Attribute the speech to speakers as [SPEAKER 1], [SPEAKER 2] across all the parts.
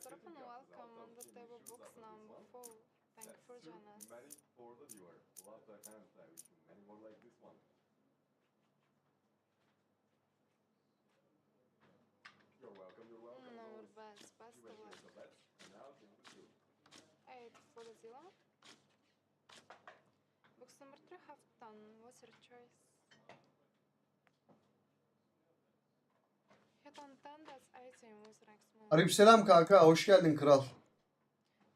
[SPEAKER 1] Open welcome on the table box number four. Thank you for joining us.
[SPEAKER 2] Many for the viewer. Love the hand I wish you many more like this one. You're welcome, you're welcome.
[SPEAKER 1] Number best
[SPEAKER 2] You
[SPEAKER 1] of luck.
[SPEAKER 2] here the bets, and now game two.
[SPEAKER 1] Eight for the zero. Box number three have done. What's your choice?
[SPEAKER 3] Aleykümselam kanka. Hoş geldin kral.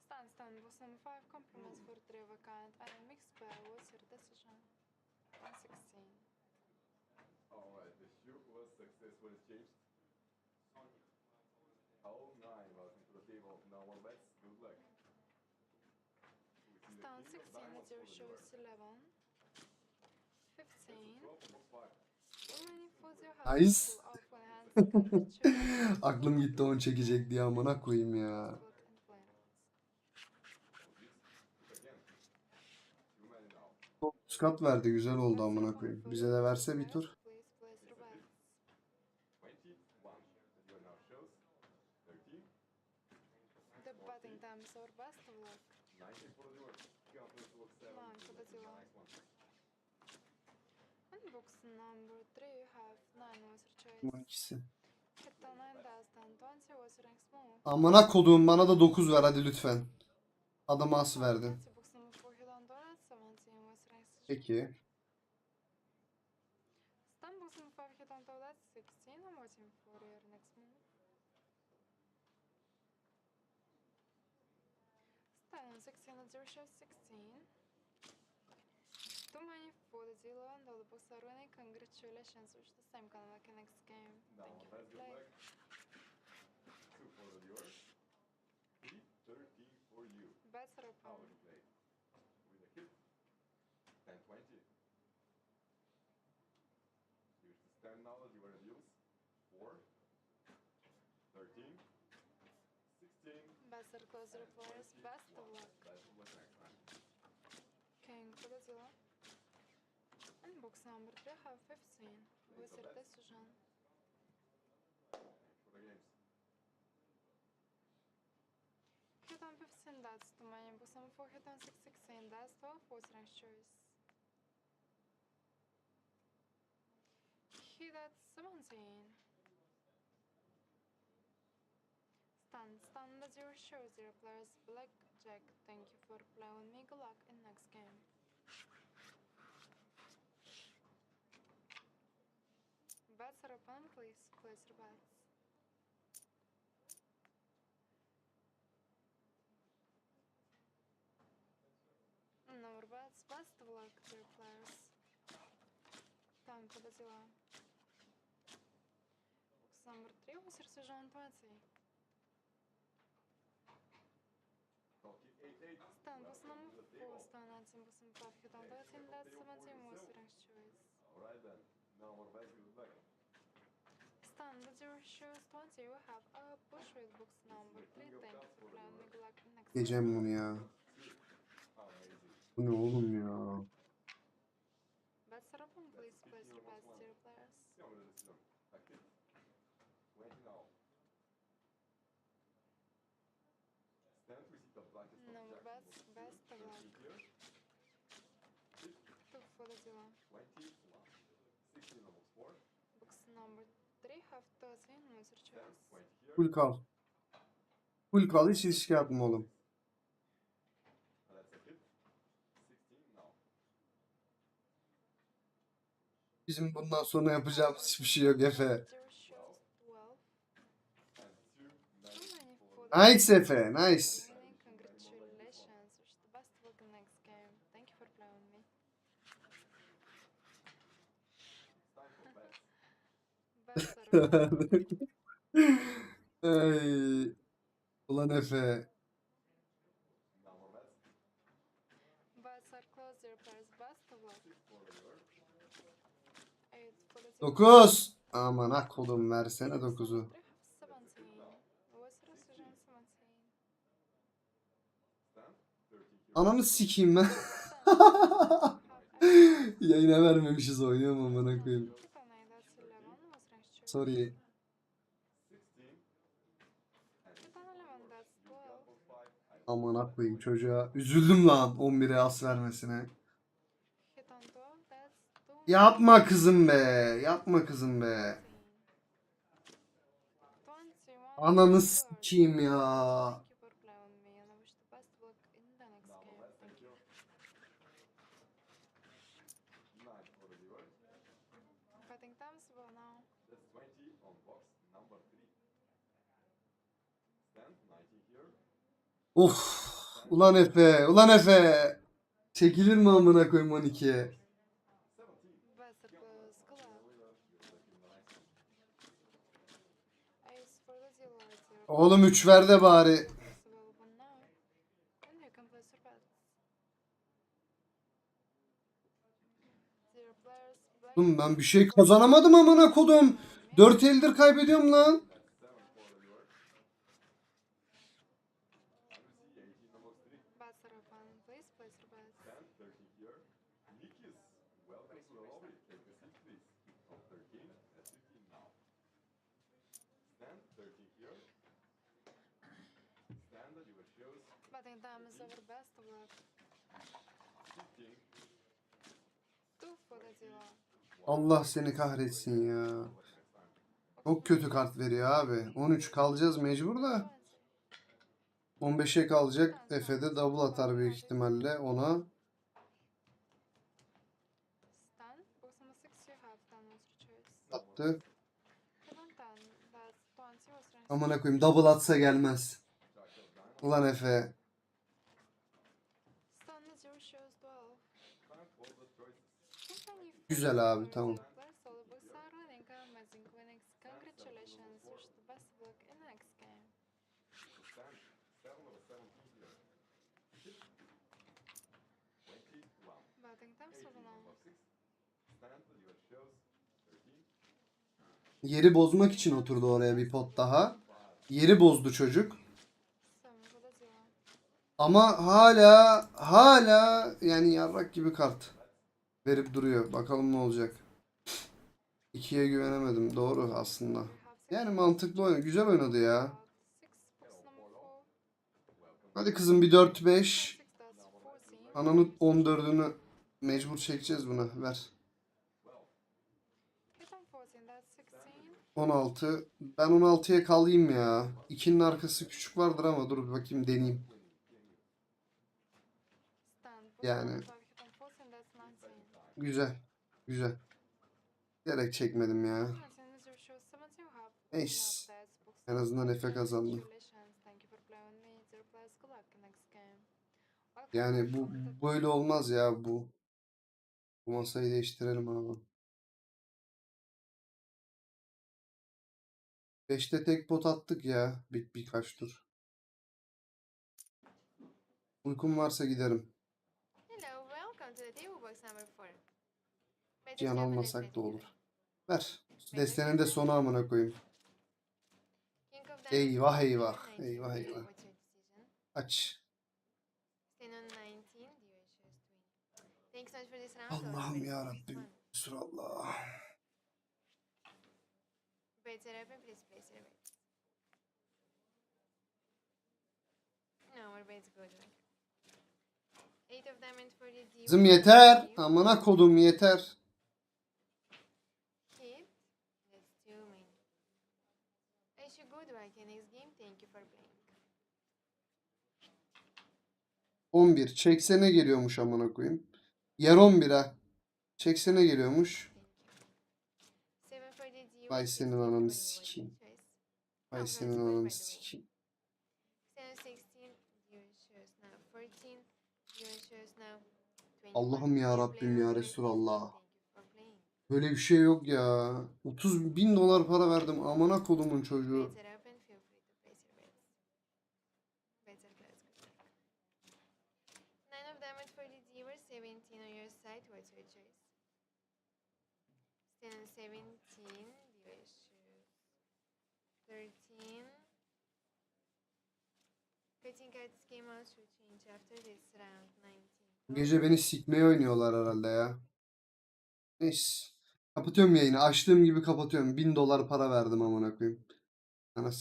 [SPEAKER 1] Stand, stand, box number five, compliments for three of a kind. And a mixed pair, what's your decision? 116.
[SPEAKER 2] Alright, the shoe was successfully changed. Oh nine, welcome to the table. No more bets, good luck. We see the
[SPEAKER 1] Stand
[SPEAKER 2] king
[SPEAKER 1] 16,
[SPEAKER 2] of diamonds
[SPEAKER 1] it's your
[SPEAKER 2] for the
[SPEAKER 1] shows
[SPEAKER 2] viewer.
[SPEAKER 1] 11.
[SPEAKER 2] It's
[SPEAKER 1] 15.
[SPEAKER 2] a 12 for box five.
[SPEAKER 1] Too many fools you have
[SPEAKER 3] Nice. Aklım gitti onu çekecek diye amına koyayım ya. Skat verdi güzel oldu amına koyayım. Bize de verse bir tur.
[SPEAKER 1] Please place your bets.
[SPEAKER 2] 21. Your now shows 13.
[SPEAKER 1] The betting times are best of luck.
[SPEAKER 2] 19 for the viewer. Countless box 7.
[SPEAKER 1] Nine for the zero.
[SPEAKER 2] Nice one.
[SPEAKER 1] And box number 3 you have 9 was your choice.
[SPEAKER 3] Bunun ikisi.
[SPEAKER 1] Hit on 9 does then 20 was your next move.
[SPEAKER 3] Amına koduğum bana da 9 ver hadi lütfen. Adama as verdin.
[SPEAKER 1] 20 box number 4 hit on donut 17 was your next
[SPEAKER 3] Peki.
[SPEAKER 1] Stand box number 5 hit on donut 16 I'm waiting for your next move. Stand on 16 and 0 shows 16. Too many for the zero and all the books are winning. Congratulations, wish the same kind of luck in next game.
[SPEAKER 2] Now
[SPEAKER 1] Thank you for playing.
[SPEAKER 2] 2 for the viewer. 3. 13 for you.
[SPEAKER 1] Bets are
[SPEAKER 2] How
[SPEAKER 1] open.
[SPEAKER 2] would you play? With a hit. 10 20. Here's the stand knowledge, you are deals. 4. 13. 16.
[SPEAKER 1] Bets are closer players. Best of luck.
[SPEAKER 2] Best of luck next time.
[SPEAKER 1] King for the. And box number 3 have 15. With your decision.
[SPEAKER 2] Thanks for the games.
[SPEAKER 1] Hit on 15, that's too many. Box number 4 hit on 6, 16. That's 12. What's your next choice? Hit at 17. Stand, stand as your show zero players. Blackjack. Thank you for playing with me. Good luck in next game. Bets are open, please place your bets. Number bets, best of luck to your players. Time for the zero. Box number three was your decision 20.
[SPEAKER 2] Call kick 8 8.
[SPEAKER 1] Stand was
[SPEAKER 2] Welcome
[SPEAKER 1] number
[SPEAKER 2] to the
[SPEAKER 1] four,
[SPEAKER 2] table.
[SPEAKER 1] stand 19 was number five, hit on 13, that's 17 was your next choice.
[SPEAKER 2] Alright then. Now more bets, good luck.
[SPEAKER 1] Stand with your shoes 20, you have a push with box number 3, thank you for playing me. Good luck in next game.
[SPEAKER 3] Diyeceğim bunu ya. Bu ne oğlum ya?
[SPEAKER 1] Bets are open, please place your bets to your players.
[SPEAKER 2] Yeah, with the decision. A hit. 20 now. Stand we see the blackest of
[SPEAKER 1] Number
[SPEAKER 2] jacks
[SPEAKER 1] bets,
[SPEAKER 2] in box
[SPEAKER 1] best
[SPEAKER 2] two.
[SPEAKER 1] of luck.
[SPEAKER 2] 13 here. Hit.
[SPEAKER 1] 2 for the zero.
[SPEAKER 2] 20 one. 16 on box 4.
[SPEAKER 1] Box number 3, have 13, was your
[SPEAKER 2] Stand
[SPEAKER 1] choice.
[SPEAKER 2] 20 here.
[SPEAKER 3] Full kal. Full kal hiç risk yapma oğlum.
[SPEAKER 2] And that's a hit. 16 now.
[SPEAKER 3] Bizim bundan sonra yapacağımız hiçbir şey yok Efe.
[SPEAKER 1] Zero shows 12.
[SPEAKER 2] And 2
[SPEAKER 1] Too
[SPEAKER 2] nine
[SPEAKER 1] many
[SPEAKER 2] for
[SPEAKER 1] for the
[SPEAKER 3] Nice Efe, nice.
[SPEAKER 1] winning. Congratulations. Wish the best of luck in next game. Thank you for playing with me.
[SPEAKER 2] time for bets.
[SPEAKER 1] Bets are open.
[SPEAKER 3] Ay. Ulan Efe.
[SPEAKER 2] Now more bets.
[SPEAKER 1] Bets are closed, your players. Best of luck.
[SPEAKER 2] 6 for the viewer.
[SPEAKER 1] 8 for the zero.
[SPEAKER 3] 9. Aman ak oğlum versene 9'u.
[SPEAKER 1] Three have 17. What's your decision 17?
[SPEAKER 2] Stand 30 here.
[SPEAKER 3] Ananı sikeyim ben. Yayına vermemişiz oynuyorum amına koyayım.
[SPEAKER 1] Hit on eight, that's 11. What's your next choice?
[SPEAKER 3] Sorry.
[SPEAKER 2] 16 and
[SPEAKER 1] Hit on 11, that's
[SPEAKER 3] Aman koyayım çocuğa. Üzüldüm lan 11'e as vermesine.
[SPEAKER 1] Hit on 12, that's two.
[SPEAKER 3] Yapma kızım be. Yapma kızım be.
[SPEAKER 1] 21,
[SPEAKER 3] Ananı sikeyim ya.
[SPEAKER 2] That's 20 on box number 3. Stand 90 here.
[SPEAKER 3] Of. Ulan Efe. Ulan Efe. Çekilir mi amına koyayım 12'ye?
[SPEAKER 2] 17.
[SPEAKER 1] Better players collab. Ace for the dealer. Zero
[SPEAKER 3] Oğlum 3 ver de bari. Oğlum ben bir şey kazanamadım amına kodum. 4 eldir kaybediyorum lan.
[SPEAKER 2] 7 for the viewer.
[SPEAKER 1] Bets are open. Please place your bets.
[SPEAKER 2] 10, 30 here. Nikis. Welcome to the lobby. Take a seat, please. On 13 at 15 now. Stand 30 here. Stand that you will shows
[SPEAKER 1] Betting time is over. Best of luck.
[SPEAKER 2] 15.
[SPEAKER 1] Two for the dealer.
[SPEAKER 3] Allah seni kahretsin ya. Çok kötü kart veriyor abi. 13 kalacağız mecbur da. 15'e kalacak. Efe de double atar büyük ihtimalle ona. Attı. Amına koyayım double atsa gelmez. Ulan Efe.
[SPEAKER 2] Will shows 13.
[SPEAKER 3] Yeri bozmak için oturdu oraya bir pot daha. Yeri bozdu çocuk. Ama hala hala yani yarrak gibi kart verip duruyor. Bakalım ne olacak. İkiye güvenemedim. Doğru aslında. Yani mantıklı oynadı. Güzel oynadı ya. Hadi kızım bir 4-5.
[SPEAKER 1] Six that's fourteen.
[SPEAKER 3] Ananın 14'ünü mecbur çekeceğiz buna. Ver.
[SPEAKER 1] Hit on fourteen. That's sixteen.
[SPEAKER 3] 16. Ben 16'ya kalayım ya. 2'nin arkası küçük vardır ama dur bir bakayım deneyeyim. Yani.
[SPEAKER 1] number five. Hit on fourteen. That's nineteen.
[SPEAKER 3] Güzel. Güzel. Gerek çekmedim ya.
[SPEAKER 1] Box
[SPEAKER 3] En azından Efe
[SPEAKER 1] five.
[SPEAKER 3] kazandı.
[SPEAKER 1] Congratulations. Thank you for playing with me. Zero players. Good luck in next game. Welcome
[SPEAKER 3] Yani bu böyle olmaz ya bu. Bu masayı değiştirelim abi. 5'te tek pot attık ya. Bir, birkaç tur. Uykum varsa giderim.
[SPEAKER 1] Hello, welcome to the table box number four. Seven
[SPEAKER 3] almasak da olur. Ver. Destenin de sonu amına koyayım. Eyvah eyvah. Eyvah eyvah. Aç.
[SPEAKER 1] Stand on 19, the ratio is twin. Thanks so much for this round. I'll
[SPEAKER 3] Allah'ım
[SPEAKER 1] bet
[SPEAKER 3] ya
[SPEAKER 1] you this
[SPEAKER 3] Rabbim.
[SPEAKER 1] one.
[SPEAKER 3] Sülallah.
[SPEAKER 1] Bets are open, please place your bets. No, our bets good. Like. Eight of diamonds for the deal.
[SPEAKER 3] Kızım yeter. Amına kodum yeter.
[SPEAKER 1] Hit. That's two main. I should go to like next game. Thank you for playing.
[SPEAKER 3] 11. Çeksene geliyormuş amına koyayım. Yer 11 ha. Çeksene geliyormuş. Vay senin
[SPEAKER 1] 16 for
[SPEAKER 3] ananı sikeyim.
[SPEAKER 1] watch choice.
[SPEAKER 3] Ay senin ananı sikeyim. Allah'ım ya Rabbim ya Resulallah. Böyle bir şey yok ya. 30 bin dolar para verdim. Amına kodumun çocuğu.
[SPEAKER 1] 17 ve söyleyeceğiz. Senin 17 diyoruz. 13. Betting at game also change after this round
[SPEAKER 3] 19. Gece beni sikmeye oynuyorlar herhalde ya. Neyse. Kapatıyorum yayını. Açtığım gibi kapatıyorum. Bin dolar para verdim amına koyayım. Anasını